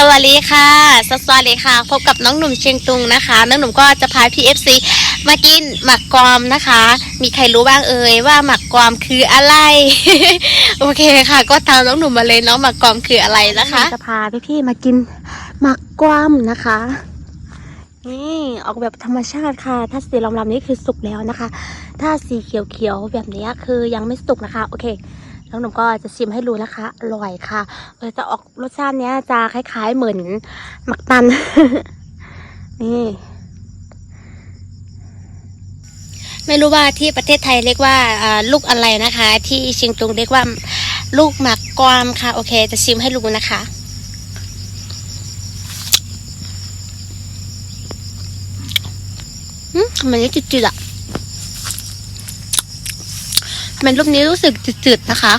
สวัสดีค่ะ สวัสดีค่ะ พบกับน้องหนุ่มเชียงตุงนะคะ น้องหนุ่มก็จะพาพีเอฟซีมากินหมักกรอมนะคะ มีใครรู้บ้างเอ่ยว่าหมักกรอมคืออะไร โอเคค่ะ ก็ตามน้องหนุ่มมาเลยเนาะหมักกรอมคืออะไรนะคะจะพาพี่ๆมากินหมักกรอมนะคะ นี่ออกแบบธรรมชาติค่ะ ถ้าสีลำๆนี้คือสุกแล้วนะคะ ถ้าสีเขียวๆแบบนี้คือยังไม่สุกนะคะ โอเค น้องหนุ่มก็จะชิมให้ดูนะคะ อร่อยค่ะ เออจะออกรสชาติเนี้ยจะคล้ายๆเหมือนหมักตัน นี่ ไม่รู้ว่าที่ประเทศไทยเรียกว่าาลูกอะไรนะคะ ที่เชียงตุงเรียกว่า ลูกหมักกวามค่ะ โอเค จะชิมให้ดูนะคะอืมมันนี้จืดๆอะ มันรูปนี้รู้สึกจืดๆนะคะ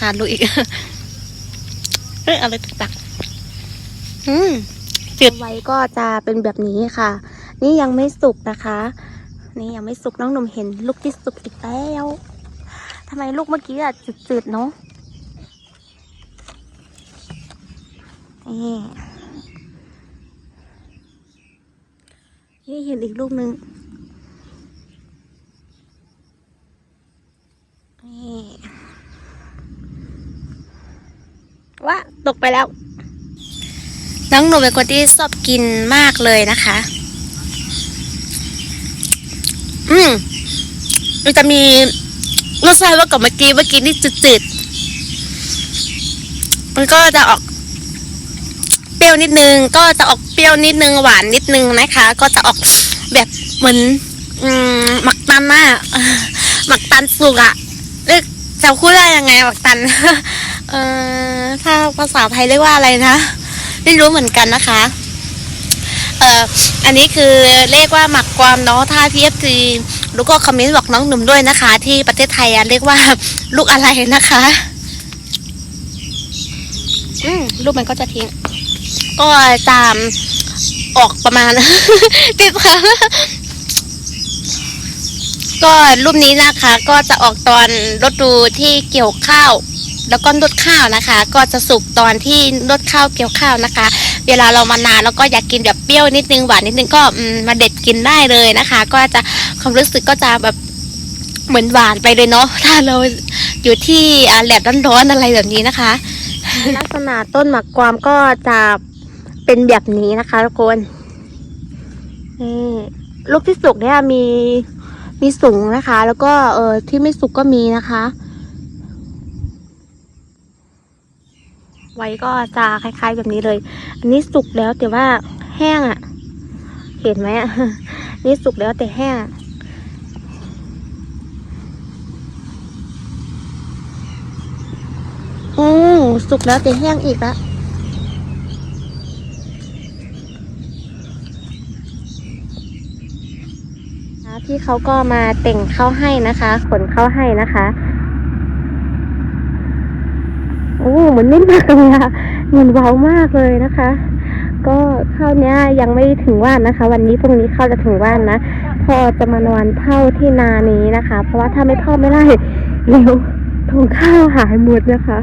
หาดูอีกเอ้ยอะไรตักๆอืมจืดไว้ก็จะเป็นแบบนี้ค่ะ นี่ยังไม่สุกนะคะ นี่ยังไม่สุกน้องหนุ่มเห็นลูกที่สุกอีกแล้วทำไมลูกเมื่อกี้อะจืดๆเนาะนี่นี่เห็นอีกลูกหนึ่งนี่ ว่า ตกไปแล้ว น้องหนูเป็นคนที่ชอบกินมากเลยนะคะ อืมมันจะมีรสชาติว่ากับเมื่อกี้เมื่อกี้นี่จืดๆมันก็จะออกเปรี้ยวนิดนึง ก็จะออกเปรี้ยวนิดนึงหวานนิดนึงนะคะ ก็จะออกแบบเหมือนหมักตันมากหมักตันสุกอะเรียกจะพูดได้ยังไงหมักตัน เอ่อถ้าภาษาไทยเรียกว่าอะไรนะไม่รู้เหมือนกันนะคะเอ่ออันนี้คือเรียกว่าหมักกวามเนาะถ้าพีเอฟซีรู้ก็คอมเมนต์บอกน้องหนุ่มด้วยนะคะ ที่ประเทศไทยอะเรียกว่าลูกอะไรนะคะอืมลูกมันก็จะทิ้ง ก็ตามออกประมาณติดค่ะก็รูปนี้นะคะ ก็จะออกตอนรถดูที่เกี่ยวข้าว แล้วก็รดข้าวนะคะ ก็จะสุกตอนที่รดข้าวเกี่ยวข้าวนะคะ เวลาเรามานานแล้วก็อยากกินแบบเปรี้ยวนิดนึงหวานนิดนึงก็มมาเด็ดกินได้เลยนะคะ ก็จะความรู้สึกก็จะแบบเหมือนหวานไปเลยเนาะถ้าเราอยู่ที่แหลดร้อนๆอะไรแบบนี้นะคะ ลักษณะต้นหมักกวามก็จะเป็นแบบนี้นะคะทุกคนนี่ลูกที่สุกเนี่ยมีมีสูงนะคะ แล้วก็เออที่ไม่สุกก็มีนะคะ ไว้ก็จะคล้าย ๆ แบบนี้เลย อันนี้สุกแล้วแต่ว่าแห้งอะ่ะ เห็นไหมอะนี่สุกแล้วแต่แห้งอะอือสุกแล้วแต่แห้งอีกละนะพี่เขาก็มาเต่งเข้าให้นะคะ ขนเข้าให้นะคะ โอ้เหมือนนิ่มมากเลยอะเหมือนเว้ามากเลยนะคะ ก็ข้าวเนี้ยยังไม่ถึงว่านนะคะ วันนี้พรุ่งนี้ข้าวจะถึงว่านนะพ่อจะมานอนเท่าที่นานี้นะคะ เพราะว่าถ้าไม่เท่าไม่ได้เดี๋ยวทงข้าวหายหมดนะคะ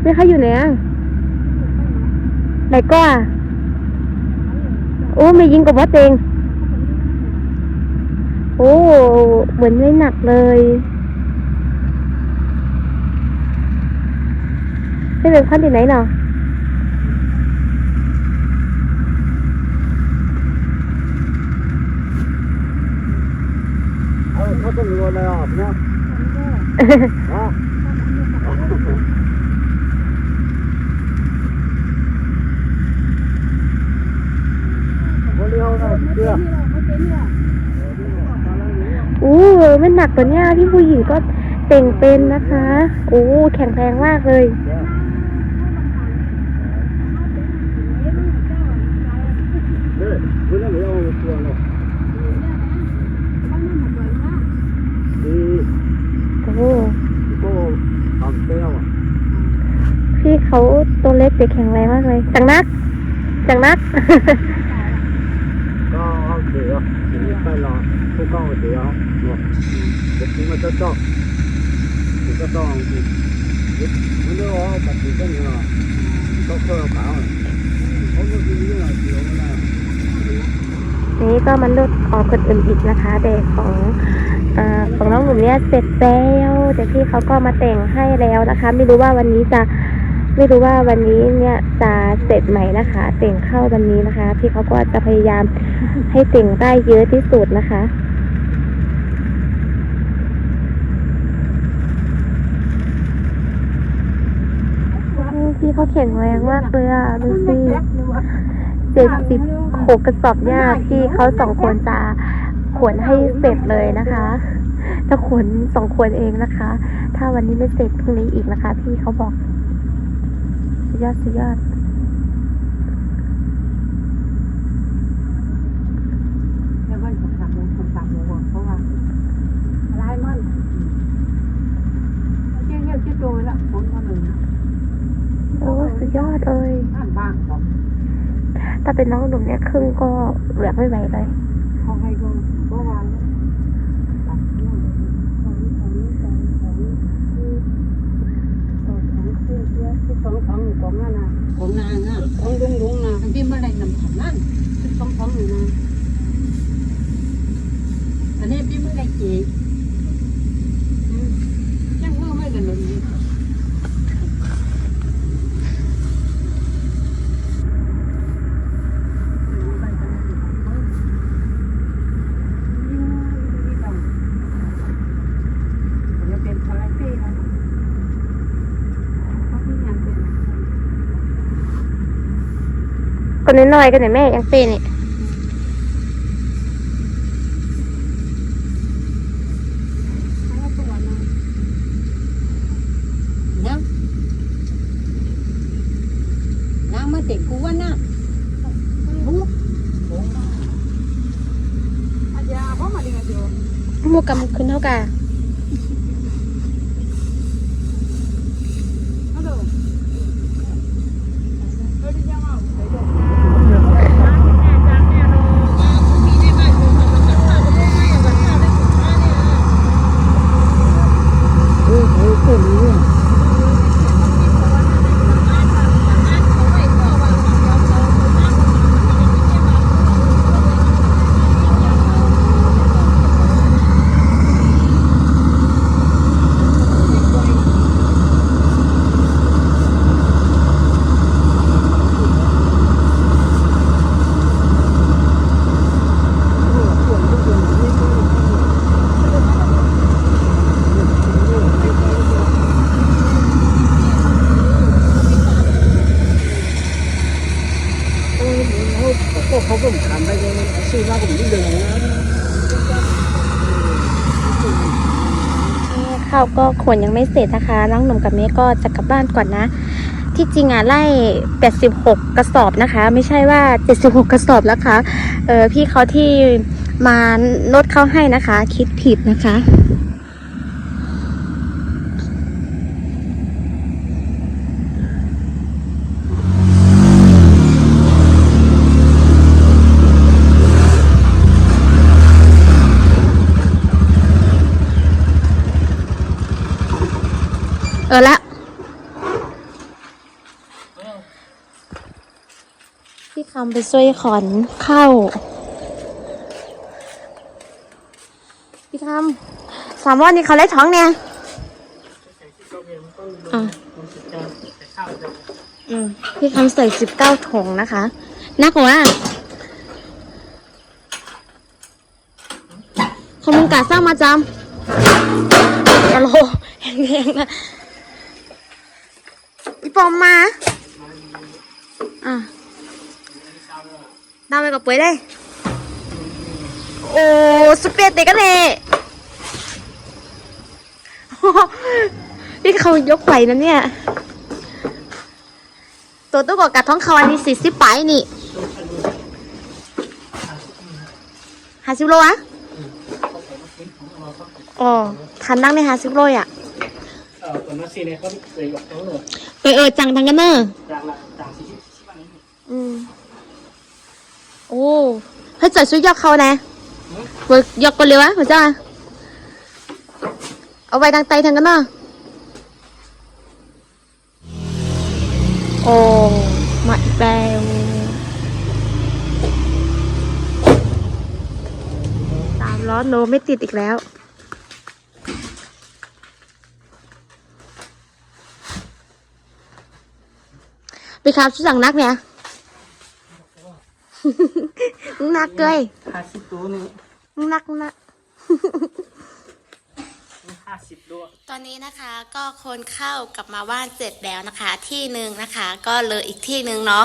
ไม่เขาอยู่ไหนอะไหนก็อะโอ้ไม่ยิงกับว่าเตง โอ้ เหมือนไม่หนักเลยไม่เป็นพันที่ไหนเนาะเขาต้องรัวอะไรออกนะเลี้ยวนะเชื่อ อู้ไมนหนักตัวเนี้ยพี่ผู้หญิงก็เต่งเป็นนะคะโอ้แข็งแรงมากเลยโอ้พี่เขาตัวเล็กแต่แข็งแรงมากเลยจังนักจังนักก็โอเคอะไปรอ 不高的呀，我我听了这照，这个照是，我我这我把几个人啊，都快要赶上了，我们是一样的，我们呢。 นี่ก็มันลดของคนอื่นอีกนะคะแต่ของเออของน้องหนุ่มเนี่ยเสร็จแล้วแต่พี่เขาก็มาแต่งให้แล้วนะคะ ไม่รู้ว่าวันนี้จะไม่รู้ว่าวันนี้เนี่ยจะเสร็จไหมนะคะ แต่งเข้าวันนี้นะคะ พี่เขาก็จะพยายามให้แต่งได้เยอะที่สุดนะคะ เขาแข็งแรงมากเลยอะดูสิเจ็ดสิบหกกระสอบเนี่ยพี่เขาสองคนจะขนให้เสร็จเลยนะคะจะขนสองคนเองนะคะ ถ้าวันนี้ไม่เสร็จพรุ่งนี้อีกนะคะ พี่เขาบอกสุดยอดสุดยอดแล้วมันสามโมงสามโมงเพราะว่าร้ายมันเจ๊เงี้ยเจ๊โดยละผมก็หนึ่ง สุดยอดเลยถ้าเป็นน้องหนุ่มเนี่ยครึ่งก็แหวกไม่ไหวเลยของของของนั่นนะของนางนะของลุงลุงนะที่เมื่อไรนำขันนั่นของของอยู่นะอันนี้พี่เมื่อไรจี คนน้อยๆกันหน่อยแม่ยังเป็นนี่ ก็เขาก็ทำไปเลยซื้อมาก็ไม่เดือดนะข้าวก็ขนยังไม่เสร็จนะคะ น้องหนุ่มกับเมย์ก็จะกลับบ้านก่อนนะ ที่จริงอะไล่ 86 กระสอบนะคะ ไม่ใช่ว่า 76 กระสอบนะคะเออพี่เขาที่มาลดเข้าให้นะคะ คิดผิดนะคะ เออละพี่คำไปช่วยขอนเข้า พี่คำสามวันนี้เขาไล่ท้องเนี่ยอะอืมพี่คำใส่สิบเก้าถุงนะคะนักกว่าขอมึงกาสร้างมาจำฮัลโหลแหงๆนะ ออมมา อะดาวไปกับปุ๋ยได้โอ้สเปียเตกันเลยนี่เขายกไหวนะเนี่ย ตัวตู้กับกัดท้องเขาอันนี้สี่สิบปายนี่ห้าสิบโลอะอ๋อทันนั่งในห้าสิบโลอะ เออตัวนั้นสิเนี่ยเขาเลยบอกเขาเลยเออเออจังทังกันเนอะจากละจากสิชิวันนี้อืมโอ้เฮ้ยจ่อยช่วยยอกเขานะเเบิกยกไปเลยวะหัวจ้าเอาไว้ทางไตทางกันเนาะโอ้มาอีกแล้วสามล้อโนไม่ติดอีกแล้ว ไปครับชุดสั่งนักเนี่ยมึงนักเกยห้าสิบตัวหนึ่งมึงนักมึงนักห้าสิบตัวตอนนี้นะคะก็คนเข้ากลับมาบ้านเสร็จแล้วนะคะ ที่หนึ่งนะคะ ก็เลยอีกที่หนึ่งเนาะ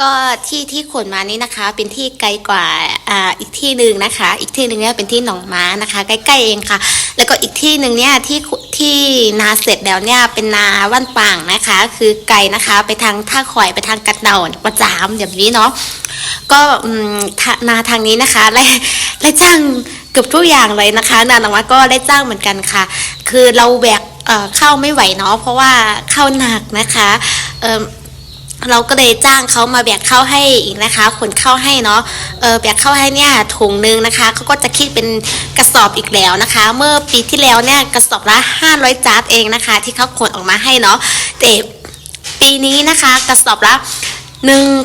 ก็ที่ที่ขนมานี้นะคะ เป็นที่ไกลกว่าอ่าอีกที่หนึ่งนะคะ อีกที่หนึ่งเนี่ยเป็นที่หนองม้านะคะ ใกล้ๆเองค่ะ แล้วก็อีกที่หนึ่งเนี่ยที่ขุ ที่นาเสร็จแล้วเนี่ยเป็นนาว่านป่างนะคะ คือไกลนะคะไปทางท่าข่อยไปทางกัดเดาประจามแบบนี้เนาะก็นาทางนี้นะคะได้ได้จ้างเกือบทุกอย่างเลยนะคะ นาหนังว่าก็ได้จ้างเหมือนกันค่ะ คือเราแบกเอ่อเข้าไม่ไหวเนาะเพราะว่าเข้าหนักนะคะ เราก็เลยจ้างเขามาแบกเข้าให้อีกนะคะ ขนเข้าให้เนาะเออแบกเข้าให้เนี่ยถุงนึงนะคะเขาก็จะคิดเป็นกระสอบอีกแล้วนะคะ เมื่อปีที่แล้วเนี่ยกระสอบละ 500จาร์ดเองนะคะ ที่เขาขนออกมาให้เนาะแต่ปีนี้นะคะกระสอบละ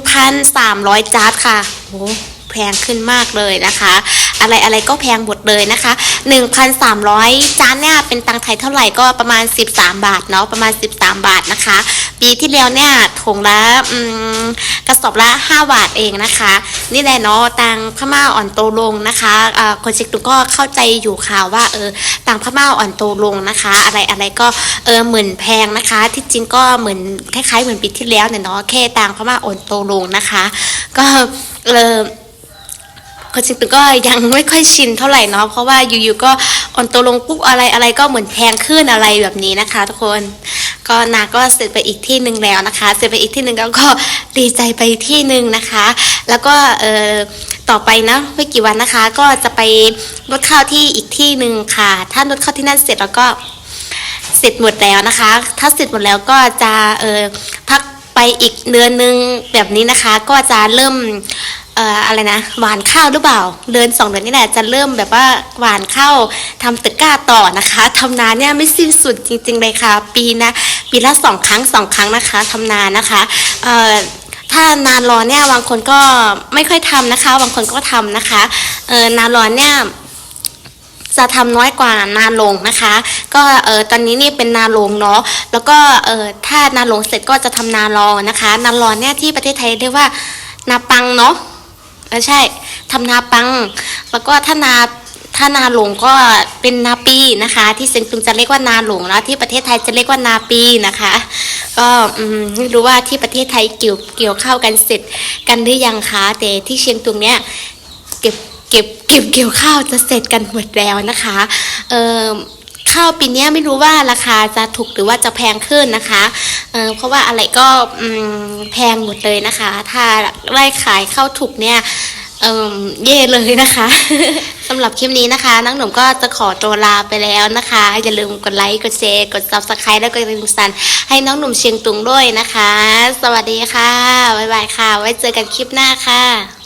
1,300จาร์ดค่ะโห แพงขึ้นมากเลยนะคะ อะไรอะไรก็แพงหมดเลยนะคะ 1,300 จานเนี่ยเป็นตังไทยเท่าไหร่ก็ประมาณ 13 บาทเนาะประมาณ 13 บาทนะคะ ปีที่แล้วเนี่ยถุงละกระสอบละ 5 บาทเองนะคะ นี่แหละเนาะตังพม่าอ่อนโตลงนะคะคนเช็คดูก็เข้าใจอยู่ค่ะว่าเออตังพม่าอ่อนโตลงนะคะ อะไรอะไรก็เออเหมือนแพงนะคะ ที่จริงก็เหมือนคล้ายๆเหมือนปีที่แล้วเนี่ยเนาะแค่ตังพม่าอ่อนโตลงนะคะ ก็เออ คนจริงๆก็ยังไม่ค่อยชินเท่าไหร่เนาะเพราะว่าอยู่ๆก็อ่อนตัวลงปุ๊บอะไรอะไรก็เหมือนแพงขึ้นอะไรแบบนี้นะคะ ทุกคนก็นาก็เสร็จไปอีกที่หนึ่งแล้วนะคะ เสร็จไปอีกที่หนึ่งแล้วก็ดีใจไปที่หนึ่งนะคะ แล้วก็เอ่อต่อไปนะไม่กี่วันนะคะ ก็จะไปลดข้าวที่อีกที่หนึ่งค่ะ ถ้าลดข้าวที่นั่นเสร็จแล้วก็เสร็จหมดแล้วนะคะ ถ้าเสร็จหมดแล้วก็จะเออพักไปอีกเดือนนึงแบบนี้นะคะ ก็จะเริ่ม อ่ออะไรนะหวานข้าวหรือเปล่า เดือนสองเดือนนี่แหละจะเริ่มแบบว่าหวานข้าวทำตะกร้าต่อนะคะทำนาเนี่ยไม่สิ้นสุดจริง ๆ เลยค่ะ ปีนะปีละสองครั้งสองครั้งนะคะทำนานะคะเอ่อถ้านานร้อนเนี่ยบางคนก็ไม่ค่อยทำนะคะ บางคนก็ทำนะคะเออนานร้อนเนี่ยจะทำน้อยกว่านาลงนะคะ ก็เออตอนนี้นี่เป็นนาลงเนาะแล้วก็เออถ้านาลงเสร็จก็จะทำนารอนะคะ นารอนเนี่ยที่ประเทศไทยเรียกว่านาปังเนาะ เออใช่ทำนาปัง แล้วก็ถ้านาถ้านาหลงก็เป็นนาปีนะคะ ที่เซยงตุงจะเรียกว่านาหลงแล้วที่ประเทศไทยจะเรียกว่านาปีนะคะ ก็ไม่รู้ว่าที่ประเทศไทยเกี่ยวเกี่ยวข้าวกันเสร็จกันหรือยังคะแต่ที่เชียงตุงเนี่ยเก็บเก็บเก็บเกี่ยวข้าวจะเสร็จกันหมดแล้วนะคะเออ ข้าวปีนี้ไม่รู้ว่าราคาจะถูกหรือว่าจะแพงขึ้นนะคะเเพราะว่าอะไรก็แพงหมดเลยนะคะ ถ้าไล่ขายข้าวถูกเนี่ยเเย่เลยนะคะสำหรับคลิปนี้นะคะน้องหนุ่มก็จะขอตัวลาไปแล้วนะคะ อย่าลืมกดไลค์กดแชร์กด subscribe แล้วก็กดกระดิ่งสั่นให้น้องหนุ่มเชียงตุงด้วยนะคะ สวัสดีค่ะ บ๊ายบายค่ะ ไว้เจอกันคลิปหน้าค่ะ